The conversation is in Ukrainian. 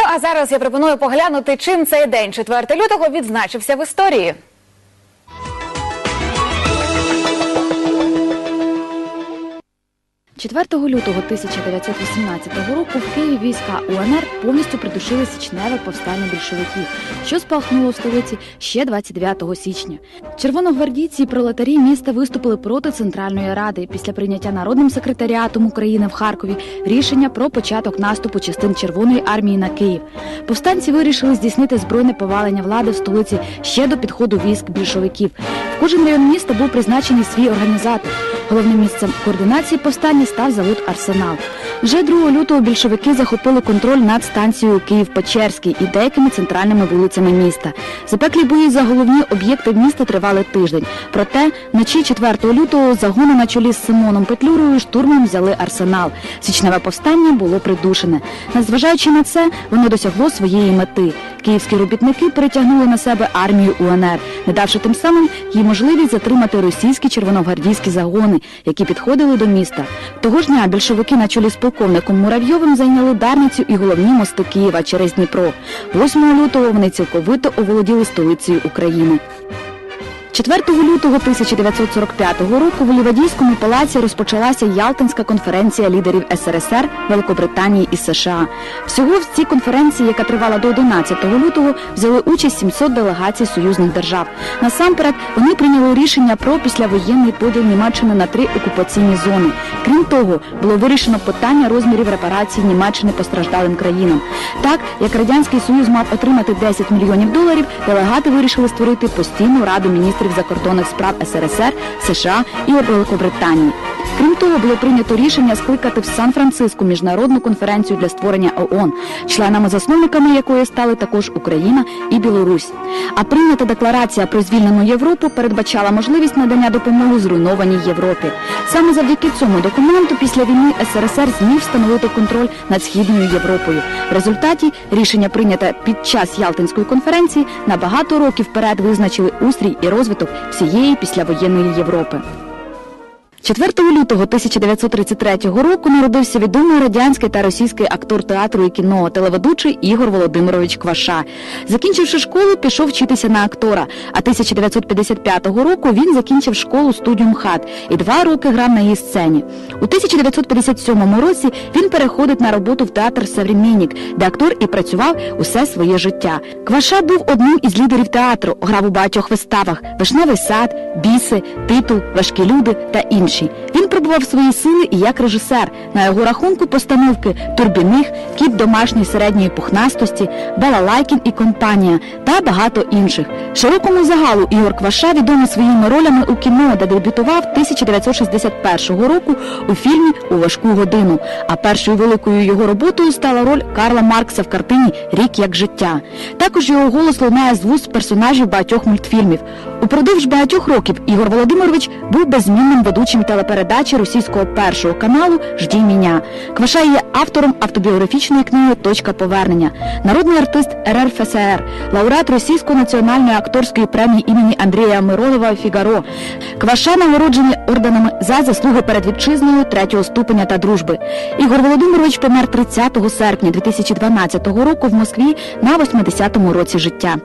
Ну а зараз я пропоную поглянути, чим цей день 4 лютого відзначився в історії. – 4 лютого 1918 року в Києві війська УНР повністю придушили січневе повстання більшовиків, що спалахнуло в столиці ще 29 січня. Червоногвардійці і пролетарі міста виступили проти Центральної Ради після прийняття Народним секретаріатом України в Харкові рішення про початок наступу частин Червоної армії на Київ. Повстанці вирішили здійснити збройне повалення влади в столиці ще до підходу військ більшовиків. В кожен район міста був призначений свій організатор. Головним місцем координації повстання став завод Арсенал. Вже 2 лютого більшовики захопили контроль над станцією Київ-Печерський і деякими центральними вулицями міста. Запеклі бої за головні об'єкти міста тривали тиждень. Проте вночі 4 лютого загони на чолі з Симоном Петлюрою штурмом взяли Арсенал. Січневе повстання було придушене. Незважаючи на це, воно досягло своєї мети. Київські робітники перетягнули на себе армію УНР, не давши тим самим їй можливість затримати російські червоногвардійські загони, які підходили до міста. Того ж дня більшовики на чолі з полковником Муравйовим зайняли Дарницю і головні мости Києва через Дніпро. 8 лютого вони цілковито оволоділи столицею України. 4 лютого 1945 року в Лівадійському палаці розпочалася Ялтинська конференція лідерів СРСР, Великобританії і США. Всього в цій конференції, яка тривала до 11 лютого, взяли участь 700 делегацій союзних держав. Насамперед вони прийняли рішення про післявоєнний поділ Німеччини на три окупаційні зони. Крім того, було вирішено питання розмірів репарацій Німеччини постраждалим країнам. Так як радянський союз мав отримати 10 мільйонів доларів, делегати вирішили створити постійну раду міністрів закордонних справ СРСР, США і Великобританії. Крім того, було прийнято рішення скликати в Сан-Франциско міжнародну конференцію для створення ООН, членами-засновниками якої стали також Україна і Білорусь. А прийнята декларація про звільнену Європу передбачала можливість надання допомоги зруйнованій Європі. Саме завдяки цьому документу після війни СРСР зміг встановити контроль над східною Європою. В результаті рішення прийняте під час Ялтинської конференції на багато років вперед визначили устрій і розвиток всієї післявоєнної Європи. 4 лютого 1933 року народився відомий радянський та російський актор театру і кіно, телеведучий Ігор Володимирович Кваша. Закінчивши школу, пішов вчитися на актора. А 1955 року він закінчив школу студію МХАТ і два роки грав на її сцені. У 1957 році він переходить на роботу в театр «Современник», де актор і працював усе своє життя. Кваша був одним із лідерів театру, грав у багатьох виставах: Вишневий сад, біси, титул, важкі люди та інші. Він пробував свої сили і як режисер. На його рахунку постановки Турбіних, Кіт домашньої середньої пухнастості, Балалайкін і компанія та багато інших. Широкому загалу Ігор Кваша відомий своїми ролями у кіно, де дебютував 1961 року у фільмі У важку годину. А першою великою його роботою стала роль Карла Маркса в картині Рік як життя. Також його голос лунає з вуст персонажів багатьох мультфільмів. Упродовж багатьох років Ігор Володимирович був беззмінним ведучим телепередачі російського першого каналу Жді мене. Кваша є автором автобіографічної книги Точка повернення, народний артист РРФСР, лауреат Російської національної акторської премії імені Андрія Миронова Фігаро. Кваша нагороджений орденами за заслуги перед вітчизною третього ступеня та дружби. Ігор Володимирович помер 30 серпня 2012 року в Москві на 80-му році життя.